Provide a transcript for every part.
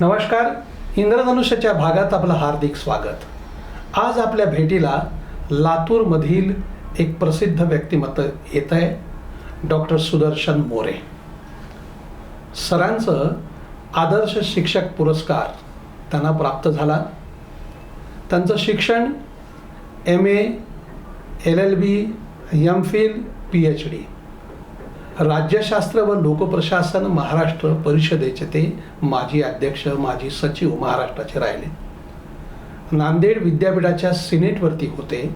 नमस्कार. इंद्रधनुष्याच्या भागात आपलं हार्दिक स्वागत. आज आपल्या भेटीला लातूरमधील एक प्रसिद्ध व्यक्तिमत्व येत आहे डॉक्टर सुदर्शन मोरे. सरांचं आदर्श शिक्षक पुरस्कार त्यांना प्राप्त झाला. त्यांचं शिक्षण M A L L B M Phil P H D राज्यशास्त्र व लोकप्रशासन महाराष्ट्र परिषदेचे ते माजी अध्यक्ष माजी सचिव महाराष्ट्राचे राहिले. नांदेड विद्यापीठाच्या सिनेटवरती होते.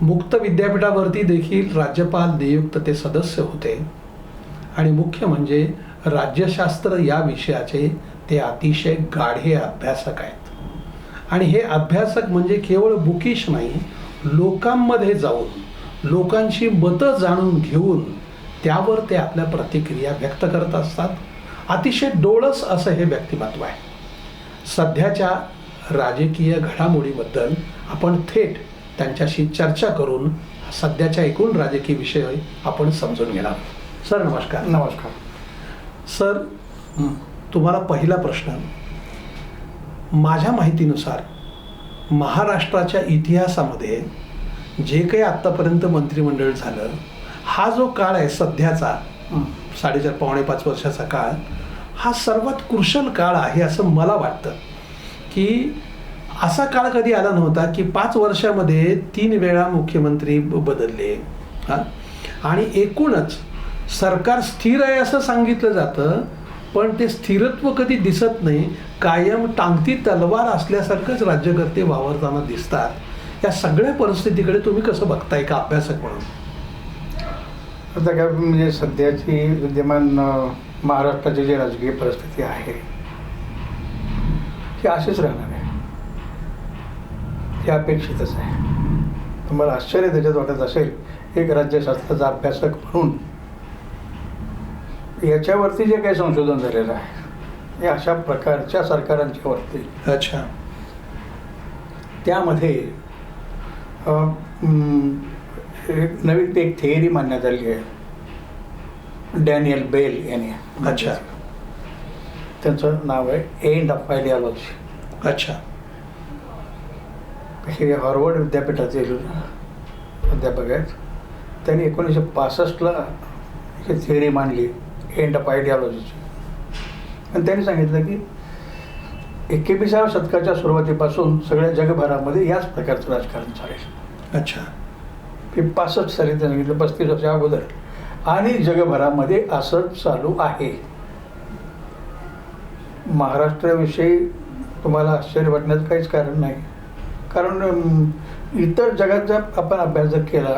मुक्त विद्यापीठावरती देखील राज्यपाल नियुक्त ते सदस्य होते. आणि मुख्य म्हणजे राज्यशास्त्र या विषयाचे ते अतिशय गाढे अभ्यासक आहेत. आणि हे अभ्यासक म्हणजे केवळ बुकिश नाही लोकांमध्ये जाऊन लोकांची मतं जाणून घेऊन त्यावर ते आपल्या प्रतिक्रिया व्यक्त करत असतात. अतिशय डोळस असं हे व्यक्तिमत्व आहे. सध्याच्या राजकीय घडामोडीबद्दल आपण थेट त्यांच्याशी चर्चा करून सध्याच्या एकूण राजकीय विषय आपण समजून घेणार. सर नमस्कार. नमस्कार. सर तुम्हाला पहिला प्रश्न. माझ्या माहितीनुसार महाराष्ट्राच्या इतिहासामध्ये जे काही आत्तापर्यंत मंत्रिमंडळ झालं हा जो काळ आहे सध्याचा साडेचार पावणे पाच वर्षाचा काळ हा सर्वात कुशल काळ आहे असं मला वाटतं. की असा काळ कधी आला नव्हता की पाच वर्षामध्ये तीन वेळा मुख्यमंत्री बदलले. हां? आणि एकूणच सरकार स्थिर आहे असं सांगितलं जातं पण ते स्थिरत्व कधी दिसत नाही कायम टांगती तलवार असल्यासारखंच राज्यकर्ते वावरताना दिसतात. या सगळ्या परिस्थितीकडे तुम्ही कसं बघताय का अभ्यासक म्हणून? आता काय म्हणजे सध्याची विद्यमान महाराष्ट्राची जी राजकीय परिस्थिती आहे ही अशीच राहणार आहे. हे अपेक्षितच आहे. तुम्हाला आश्चर्य त्याच्यात वाटत असेल एक राज्यशास्त्राचा अभ्यासक म्हणून याच्यावरती जे काही संशोधन झालेलं आहे हे अशा प्रकारच्या सरकारांच्या वरती. अच्छा. त्यामध्ये नवीन एक थेअरी मांडण्यात आली आहे. डॅनियल बेल यांनी. अच्छा. त्यांचं नाव आहे एंड ऑफ आयडियालॉजी अच्छा. हे हार्वर्ड विद्यापीठातील अध्यापक आहेत. त्यांनी एकोणीसशे पासष्टला ही थिअरी मांडली एंड ऑफ आयडियालॉजीची आणि त्यांनी सांगितलं की एकविसाव्या शतकाच्या सुरुवातीपासून सगळ्या जगभरामध्ये याच प्रकारचं राजकारण चालेल. अच्छा. हे पासष्ट साली त्यांनी सांगितलं पस्तीस वर्षा अगोदर. आणि जगभरामध्ये असंच चालू आहे. महाराष्ट्राविषयी तुम्हाला आश्चर्य वाटण्याचं काहीच कारण नाही. कारण इतर जगात जर आपण अभ्यास जर केला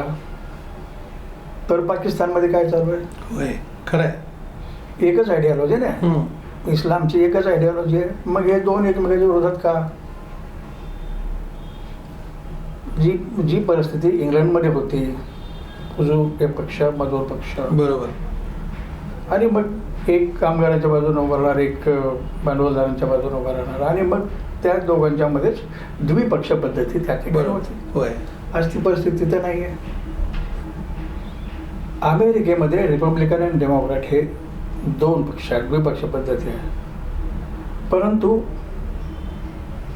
तर पाकिस्तानमध्ये काय चालू आहे? होय खरं आहे. एकच आयडियालॉजी ना. इस्लामची एकच आयडियालॉजी आहे. मग हे दोन एकमेकाच्या विरोधात का? जी जी परिस्थिती इंग्लंडमध्ये होती उजू हे पक्ष मजूर पक्ष. बरोबर. आणि मग एक कामगाराच्या बाजूने उभा राहणार एक भांडवलदारांच्या बाजूने उभा राहणार. आणि मग त्या दोघांच्या मध्येच द्विपक्ष पद्धती त्या ठिकाणी बरोबर. होती. आज ती परिस्थिती तर नाही आहे अमेरिकेमध्ये रिपब्लिकन आणि डेमोक्रॅट हे दोन पक्ष आहेत द्विपक्ष पद्धती आहे परंतु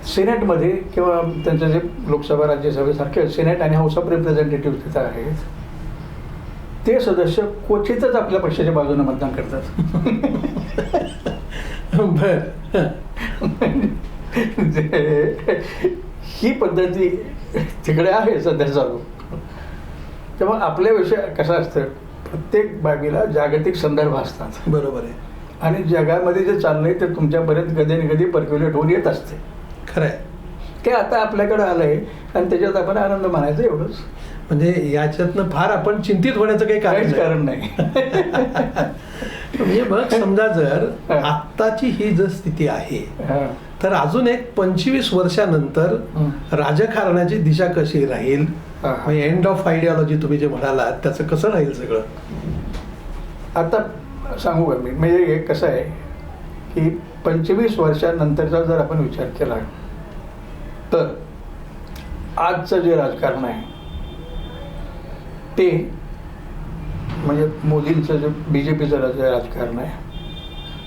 सिनेटमध्ये किंवा त्यांचं जे लोकसभा राज्यसभेसारखे सिनेट आणि हाऊस ऑफ रिप्रेझेंटेटिव्ह तिथं आहेत ते सदस्य क्वचितच आपल्या पक्षाच्या बाजूने मतदान करतात. बर जे- ही पद्धती तिकडे आहे सध्या चालू. तेव्हा आपल्या विषय कसं असतं प्रत्येक बाबीला जागतिक संदर्भ असतात. बरोबर आहे. आणि जगामध्ये जे चाललंय ते तुमच्यापर्यंत कधी ना कधी पर्क्युलेट होऊन येत असते. खरं आहे ते आता आपल्याकडे आलंय आणि त्याच्यात आपण आनंद मानायचा एवढंच म्हणजे याच्यातनं फार आपण चिंतित होण्याचं काही कारण. कारण नाही म्हणजे मग समजा जर. आत्ताची ही जर स्थिती आहे. तर अजून एक पंचवीस वर्षानंतर. राजकारणाची दिशा कशी राहील. एंड ऑफ आयडियालॉजी तुम्ही जे म्हणालात त्याचं कसं राहील सगळं आता सांगू का मी म्हणजे हे कसं आहे की पंचवीस वर्षानंतरचा जर आपण विचार केला तर आजचं जे राजकारण आहे ते म्हणजे मोदींचं जे बी जे पीचं जे राजकारण आहे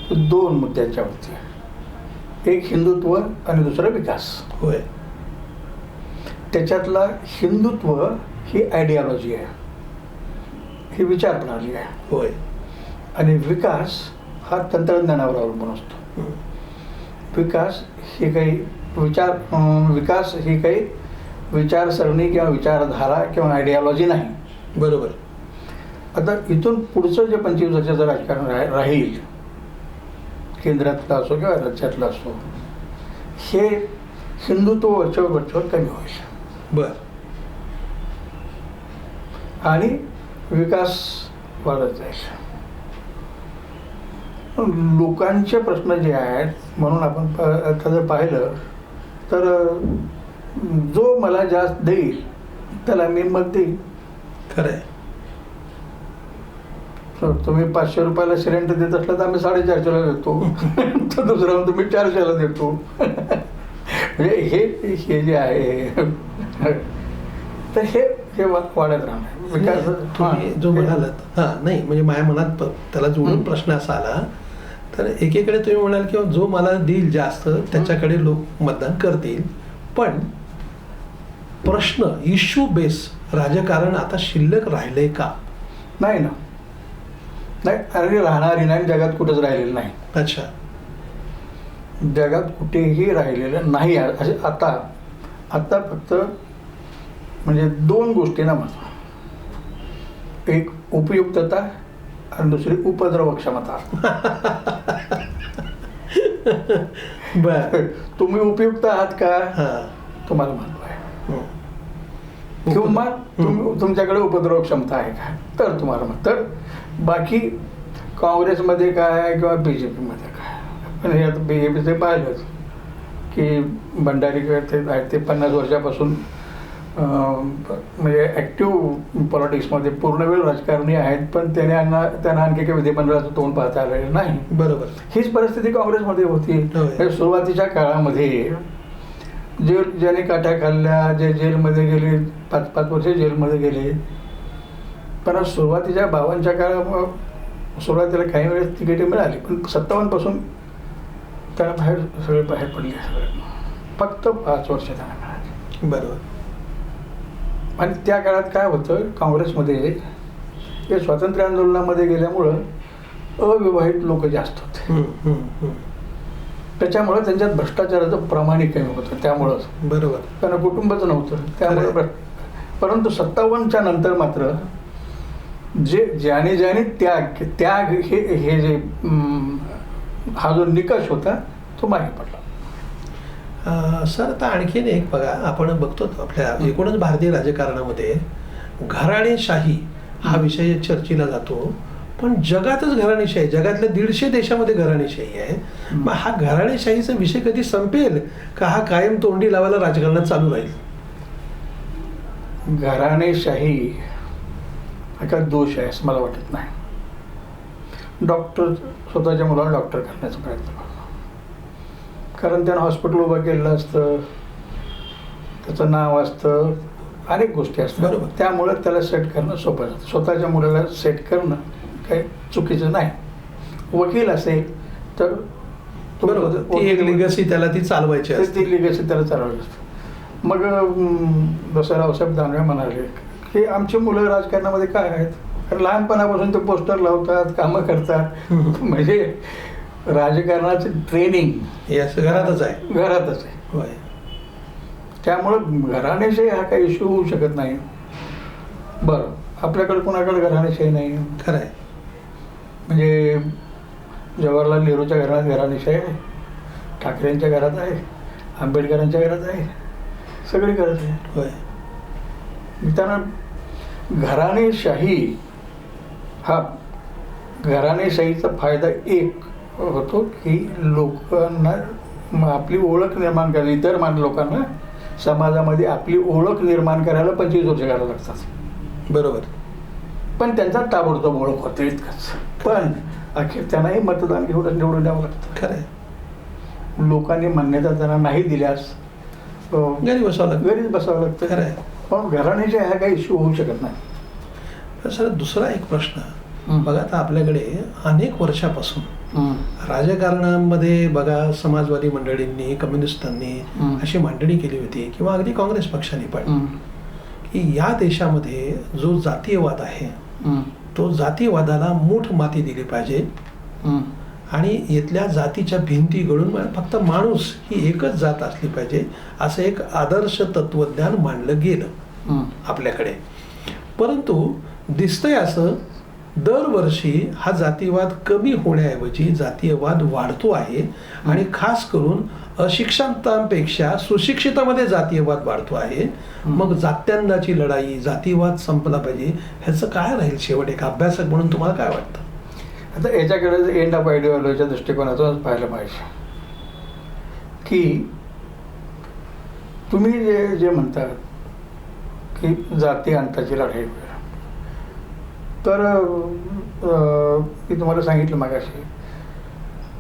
ते दोन मुद्द्यांच्यावरती आहे. एक हिंदुत्व आणि दुसरं विकास. होय. त्याच्यातला हिंदुत्व ही आयडियालॉजी आहे. ही विचार प्रणाली आहे. होय. आणि विकास हा तंत्रज्ञानावर अवलंबून असतो. विकास ही काही विचार विकास ही काही विचारसरणी किंवा विचारधारा किंवा आयडियालॉजी नाही. बरोबर. आता इथून पुढचं जे पंचवीस वर्षाचं राजकारण राह- राहील केंद्रातलं असो किंवा राज्यातलं असो हे हिंदुत्व वरच्यावर वरच्यावर कमी होईल. बर. आणि विकास वाढत जाईल. लोकांचे प्रश्न जे आहेत म्हणून आपण आता जर पाहिलं तर जो मला जास्त देईल त्याला मी मत देईल तर तुम्ही पाचशे रुपयाला सिलेंडर देत असला तर आम्ही साडेचारशेला देतो. तर दुसरा तुम्ही चारशेला देतो. म्हणजे हे हे जे आहे तर हे हे वाढत राहणार. विकास तुम्ही जो. म्हणालात हा नाही म्हणजे माझ्या मनात त्याला जोडून. प्रश्न असा आला तर एकीकडे तुम्ही म्हणाल की जो मला देईल जास्त त्याच्याकडे लोक मतदान करतील. पण प्रश्न इश्यू बेस राजकारण आता शिल्लक राहिलंय का? नाही ना. नाही अरे राहणारी नाही जगात कुठंच राहिलेलं नाही. अच्छा. जगात कुठेही राहिलेलं नाही. असे आता आता फक्त म्हणजे दोन गोष्टी ना महत्त्व एक उपयुक्तता आणि दुसरी उपद्रव क्षमता. बर. तुम्ही उपयुक्त आहात का? हा. तुम्हाला महत्त्व आहे. हं. किंवा हं. तुम तुमच्याकडे उपद्रव क्षमता आहे का? तर तुम्हाला मग तर बाकी काँग्रेसमध्ये काय किंवा बी जे पीमध्ये काय पण हे आता बी जे पीचे पाहिलंच की भंडारी ते आहेत ते पन्नास वर्षापासून म्हणजे ऍक्टिव्ह पॉलिटिक्समध्ये पूर्ण वेळ राजकारणी आहेत पण त्याने त्यांना आणखी काही विधिमंडळाचं तोंड पाहता आलेलं नाही. बरोबर. हीच परिस्थिती काँग्रेसमध्ये होती. हे. सुरुवातीच्या काळामध्ये जे ज्याने काठ्या खाल्ल्या जे जेलमध्ये गेले पाच पाच वर्ष जेलमध्ये गेले. पण सुरुवातीच्या बावनच्या काळात सुरुवातीला काही वेळेस तिकीटे मिळाली पण सत्तावन्नपासून त्याला बाहेर सगळे बाहेर पडले. सगळे फक्त पाच वर्ष त्यांना मिळाली. बरोबर. आणि त्या काळात काय होतं काँग्रेसमध्ये हे स्वातंत्र्य आंदोलनामध्ये गेल्यामुळं अविवाहित लोक जास्त होते. त्याच्यामुळं त्यांच्यात भ्रष्टाचाराचं प्रमाणही कमी होतं त्यामुळंच. बरोबर. त्यांना कुटुंबच नव्हतं त्यामुळे परंतु सत्तावन्नच्या नंतर मात्र जे ज्याने ज्याने त्याग त्याग हे हे जे हा जो निकष होता तो मागे पडला. सर आता आणखीन एक बघा आपण बघतो आपल्या एकूणच भारतीय राजकारणामध्ये घराणेशाही हा विषय चर्चेला जातो. पण जगातच घराणेशाही. जगातल्या दीडशे देशामध्ये घराणेशाही आहे. मग हा घराणेशाहीचा विषय कधी संपेल का हा कायम तोंडी लावायला राजकारणात चालू राहील? घराणेशाही हा काय दोष आहे असं मला वाटत नाही. डॉक्टर स्वतःच्या मुलाला डॉक्टर करण्याचा प्रयत्न करतो कारण त्यानं हॉस्पिटल उभं केलेलं असतं. त्याचं नाव असतं. अनेक गोष्टी असतात. बरोबर. त्यामुळं त्याला सेट करणं सोपं जातं. स्वतःच्या मुलाला सेट करणं काही चुकीचं नाही. वकील असेल तर तो बरोबर. ती एक लिगसी त्याला ती चालवायची ते असते. ती लिगसी त्याला चालवली असते. मग जसं रावसाहेब दानवे म्हणाले की आमची मुलं राजकारणामध्ये काय आहेत? कारण लहानपणापासून ते पोस्टर लावतात कामं करतात. म्हणजे राजकारणाचं ट्रेनिंग हे असं घरातच आहे. घरातच आहे. होय. त्यामुळं घराण्याशाही हा काही इश्यू होऊ शकत नाही. बरं आपल्याकडे कोणाकडे घराण्याशाही नाही? खरं आहे म्हणजे जवाहरलाल नेहरूच्या घरात घराणेशाही आहे. ठाकरेंच्या घरात आहे. आंबेडकरांच्या घरात आहे. सगळी घरात आहे. होय. त्यांना घराणेशाही हा घराणेशाहीचा फायदा एक होतो की लोकांना आपली ओळख निर्माण करायला इतर मान लोकांना समाजामध्ये आपली ओळख निर्माण करायला पंचवीस वर्ष घालावं लागतात. बरोबर. पण त्यांचा ताबडतोब ओळख होते इतकंच. पण अखेर त्यांनाही मतदान घेऊन निवडून द्यावं लागतं. खरं आहे लोकांनी मान्यता त्यांना नाही दिल्यास घरी बसावं लागतं. घरीच बसावं लागतं. खरं आहे पण घराण्याच्या ह्या काही इश्यू होऊ शकत नाही. सर दुसरा एक प्रश्न. बघा आता आपल्याकडे अनेक वर्षापासून. राजकारणामध्ये बघा समाजवादी मंडळींनी कम्युनिस्टांनी. अशी मांडणी केली होती किंवा अगदी काँग्रेस पक्षाने पण. की या देशामध्ये जो जातीयवाद आहे. तो जातीयवादाला मूठ माती दिली पाहिजे. आणि इथल्या जातीच्या भिंती मा- फक्त माणूस ही एकच जात असली पाहिजे असं एक आदर्श तत्वज्ञान मांडलं गेलं. आपल्याकडे परंतु दिसतंय असं दरवर्षी हा जातीवाद कमी होण्याऐवजी जातीयवाद वाढतो आहे आणि खास करून अशिक्षितांपेक्षा सुशिक्षितामध्ये जातीयवाद वाढतो आहे. मग जात्यांनाची लढाई जातीवाद संपला पाहिजे ह्याचं काय राहील शेवट? एक अभ्यासक म्हणून तुम्हाला काय वाटतं? आता याच्याकडे एंड ऑफ आयडिओलॉजीच्या दृष्टिकोनातूनच पाहायला पाहिजे. की तुम्ही जे जे म्हणतात की जाती अंताची लढाई. तर मी तुम्हाला सांगितलं मागाशी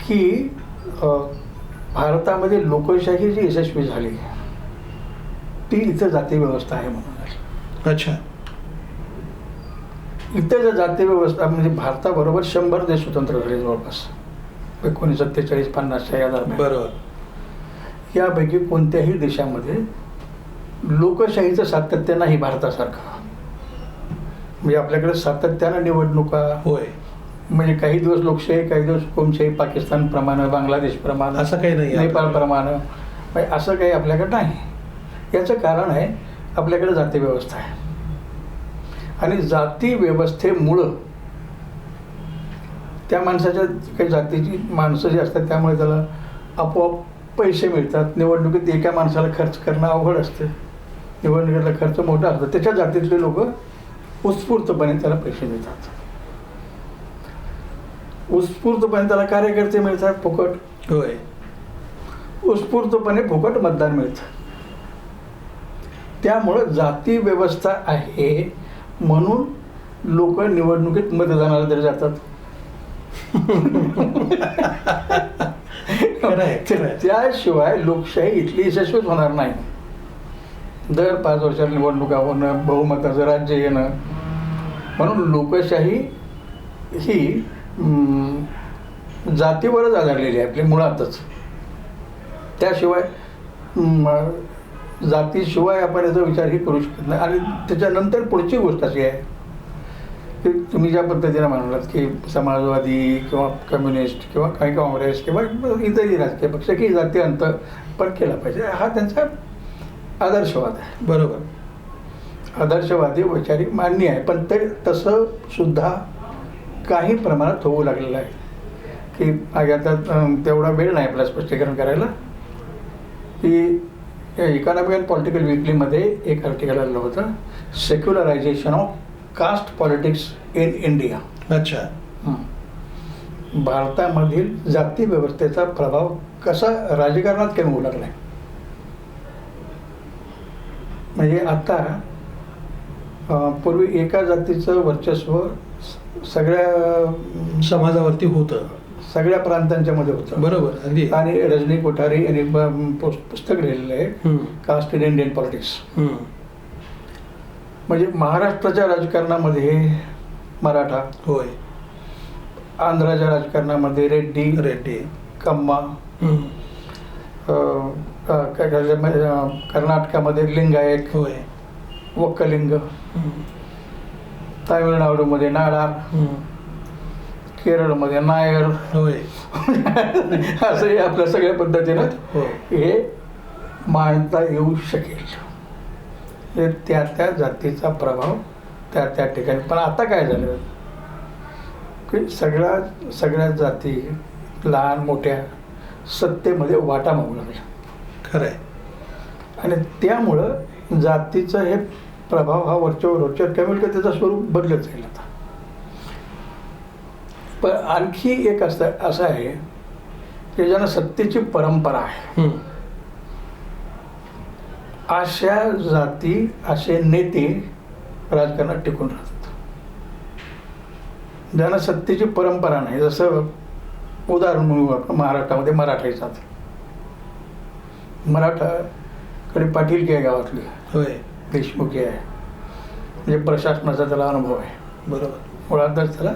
की भारतामध्ये लोकशाही जी यशस्वी झाली ती इथं जाती व्यवस्था आहे म्हणून. अच्छा. इथे जर जाती व्यवस्था म्हणजे भारताबरोबर शंभर देश स्वतंत्र झाले जवळपास. एकोणीस सत्तेचाळीस पन्नासच्या या दरम्यान. बरोबर. यापैकी कोणत्याही देशामध्ये लोकशाहीचं सातत्य नाही भारतासारखं. म्हणजे आपल्याकडे सातत्यानं निवडणुका होय. म्हणजे काही दिवस लोकशाही काही दिवस हुकुमशाही पाकिस्तान प्रमाणे बांगलादेश प्रमाणे असं काही नाही नेपाळ प्रमाणे. म्हणजे असं काही आपल्याकडे नाही. याचं कारण आहे आपल्याकडे जाती व्यवस्था आहे. आणि जाती व्यवस्थेमुळं त्या माणसाच्या काही जातीची माणसं जी असतात त्यामुळे त्याला आपोआप पैसे मिळतात. निवडणुकीत एका माणसाला खर्च करणं अवघड असतं. निवडणुकीतला खर्च मोठा असतो. त्याच्या जातीतले लोक उत्स्फूर्तपणे त्याला पैसे देतात उत्स्फूर्तपणे त्याला कार्यकर्ते मिळतात फुकट. होय. उत्स्फूर्तपणे फुकट मतदान मिळतं. त्यामुळं जाती व्यवस्था आहे म्हणून लोक निवडणुकीत मतदानाला तरी जातात. त्याशिवाय लोकशाही इथली यशस्वीच होणार नाही. दर पाच वर्षात निवडणुका होणं बहुमताचं राज्य येणं. म्हणून लोकशाही ही जातीवरच आधारलेली आहे आपली मुळातच. त्याशिवाय जातीशिवाय आपण याचा विचारही करू शकत नाही. आणि त्याच्यानंतर पुढची गोष्ट अशी आहे की तुम्ही ज्या पद्धतीने म्हणालात की समाजवादी किंवा कम्युनिस्ट किंवा काही काँग्रेस किंवा इतरही राजकीय पक्ष की जाती अंत पण केला पाहिजे. हा त्यांचा आदर्शवाद. आहे बरोबर. आदर्शवादी वैचारिक मान्य आहे पण ते तसं सुद्धा काही प्रमाणात होऊ लागलेलं आहे. की मागे आता तेवढा वेळ नाही आपला स्पष्टीकरण करायला. की इकॉनॉमिक अँड पॉलिटिकल विकलीमध्ये एक आर्टिकल आलं होतं secularisation of caste politics in India अच्छा. भारतामधील जाती व्यवस्थेचा प्रभाव कसा राजकारणात केव्हा होऊ लागलाय? म्हणजे आता पूर्वी एका जातीचं वर्चस्व सगळ्या समाजावरती होतं. सगळ्या प्रांतांच्या मध्ये होतं. बरोबर आणि रजनी कोठारी यांनी पुस्तक लिहिलेलं आहे. Caste in Indian politics. म्हणजे महाराष्ट्राच्या राजकारणामध्ये मराठा. होय. आंध्राच्या राजकारणामध्ये रेड्डी रेड्डी. कम्मा. कर्नाटकामध्ये लिंगायत होय. वक्कलिंग. तामिळनाडूमध्ये नाडार. केरळमध्ये नायर. होय. असं हे आपल्या सगळ्या पद्धतीनं हो. हे मांडता येऊ शकेल. हे त्या त्या जातीचा प्रभाव त्या त्या ठिकाणी. पण आता काय झालं? की सगळ्या सगळ्या जाती लहान मोठ्या सत्तेमध्ये वाटा मागू लागल्या. खरं आहे आणि त्यामुळं जातीचं हे प्रभाव हा वरच्यावर वरच्यावर का त्याचं स्वरूप बदलत जाईल आता. पण आणखी एक असं असं आहे की ज्यांना सत्तेची परंपरा आहे. अशा जाती असे नेते राजकारणात टिकून राहतात. ज्यांना सत्तेची परंपरा नाही जसं उदाहरण म्हणू आपण महाराष्ट्रामध्ये मराठाही जात. मराठाकडे पाटीलकी आहे गावातली? होय. देशमुखी आहे. म्हणजे प्रशासनाचा त्याला अनुभव आहे. बरोबर. मुळातच त्याला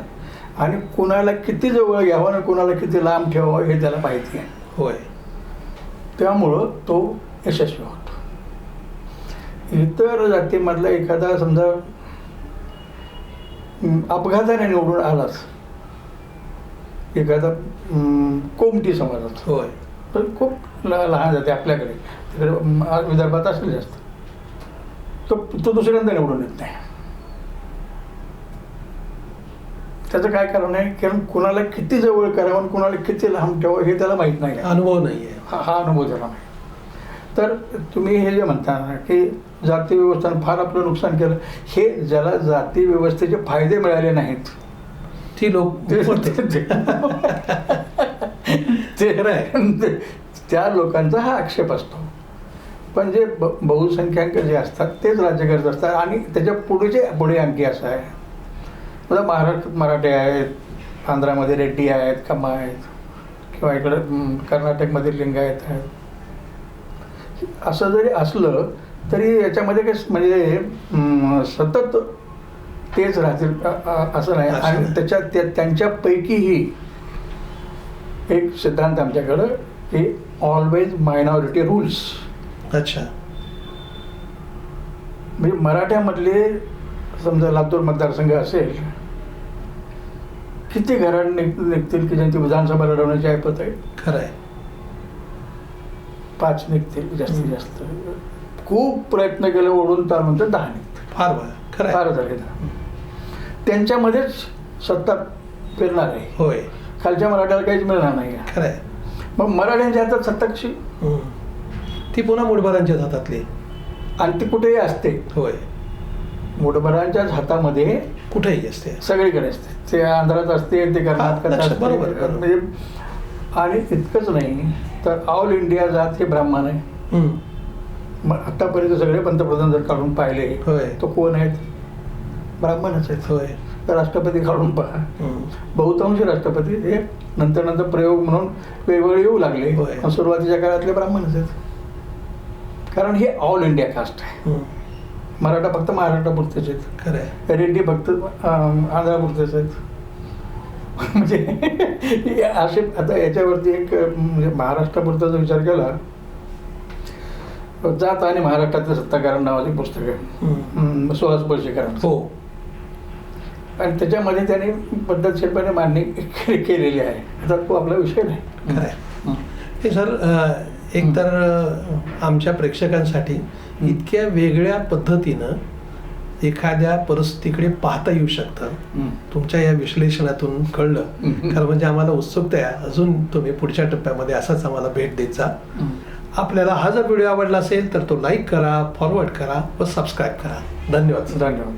आणि कुणाला किती जवळ घ्यावं आणि कुणाला किती लांब ठेवावं हे त्याला माहिती आहे. होय. त्यामुळं तो यशस्वी होतो. इतर जातीमधला एखादा समजा अपघाताने निवडून आलाच. एखादा कोमटी समाजात होय. तर खूप लहान जाते आपल्याकडे. तिकडे विदर्भात असेल जास्त तो तो दुसऱ्यांदा निवडून येत नाही. त्याचं काय कारण आहे? कारण कुणाला किती जवळ करावं आणि कुणाला किती लांब ठेवावं हे त्याला माहीत नाही. अनुभव नाही आहे हा हा अनुभव त्याला नाही. तर तुम्ही हे जे म्हणता ना की जाती व्यवस्थानं फार आपलं नुकसान केलं हे ज्याला जाती व्यवस्थेचे फायदे मिळाले नाहीत ती लोक ते- उपटतात. ते खरं आहे. ते- त्या लोकांचा हा आक्षेप असतो पण जे ब बहुसंख्याक जे असतात तेच राज्य करत असतात आणि त्याच्या पुढेचे पुढे आणखी असं आहे आता महाराष्ट्रात मराठे आहेत आंध्रामध्ये रेड्डी आहेत कम्मा आहेत किंवा इकडं कर्नाटकमध्ये लिंगायत आहेत असं जरी असलं तरी याच्यामध्ये काही म्हणजे सतत तेच राहतील असं नाही आणि. त्याच्या त्या- त्यांच्यापैकीही एक सिद्धांत आमच्याकडं की ऑलवेज मायनॉरिटी रूल्स अच्छा. म्हणजे मराठ्यामधले समजा लातूर मतदारसंघ असेल किती घरात निघ निघतील की ज्यांची विधानसभा लढवण्याची ऐपत आहे? खरं आहे पाच निघतील जास्तीत जास्त. खूप प्रयत्न केले ओढून चालून तर दहा निघतील. फार खरं फार झाले दहा. त्यांच्यामध्येच सत्ता फिरणार आहे. होय. खालच्या मराठ्याला काहीच मिळणार नाही. खरं आहे मग मराठ्यांच्या हातात सत्ता कशी? हम्म. ती पुन्हा मुठभरांच्याच हातातली. आणि ती कुठेही असते. होय. मुठभरांच्याच हातामध्ये कुठेही असते. सगळीकडे असते. ते आंध्रात असते ते कर्नाटकात लक्षात, असते. बरोबर, बरोबर. म्हणजे आणि इतकंच नाही तर ऑल इंडिया जात हे ब्राह्मण आहे. हम्म. मग आतापर्यंत सगळे पंतप्रधान जर काढून पाहिले होय. तो कोण आहेत? ब्राह्मणच आहेत होय. तर राष्ट्रपती काढून पहा. बहुतांशी राष्ट्रपती हे नंतर नंतर प्रयोग म्हणून वेगवेगळे येऊ लागले. सुरुवातीच्या काळातले ब्राह्मणच आहेत कारण हे ऑल इंडिया कास्ट आहे. मराठा फक्त महाराष्ट्रापुरतेच आहेत. खरं आहे रेड्डी फक्त आंध्रापुरतेच आहेत. म्हणजे असे आता याच्यावरती एक म्हणजे महाराष्ट्रापुरता जर विचार केला जात आणि महाराष्ट्रातलं सत्ताकारण नावाचे पुस्तक. आहे सुहास बळशेकरांचं हो. आणि त्याच्यामध्ये त्याने पद्धतशीरपणे मांडणी केलेली आहे. आता तो आपला विषय नाही. खरं हं. हे सर अ, एकतर अ, आमच्या प्रेक्षकांसाठी इतक्या वेगळ्या पद्धतीनं एखाद्या परिस्थितीकडे पाहता येऊ शकतं. तुमच्या या विश्लेषणातून कळलं. खरं म्हणजे आम्हाला उत्सुकता आहे. अजून तुम्ही पुढच्या टप्प्यामध्ये असाच आम्हाला भेट देत जा. आपल्याला हा जर व्हिडिओ आवडला असेल तर तो लाईक करा फॉरवर्ड करा व सबस्क्राईब करा. धन्यवाद धन्यवाद.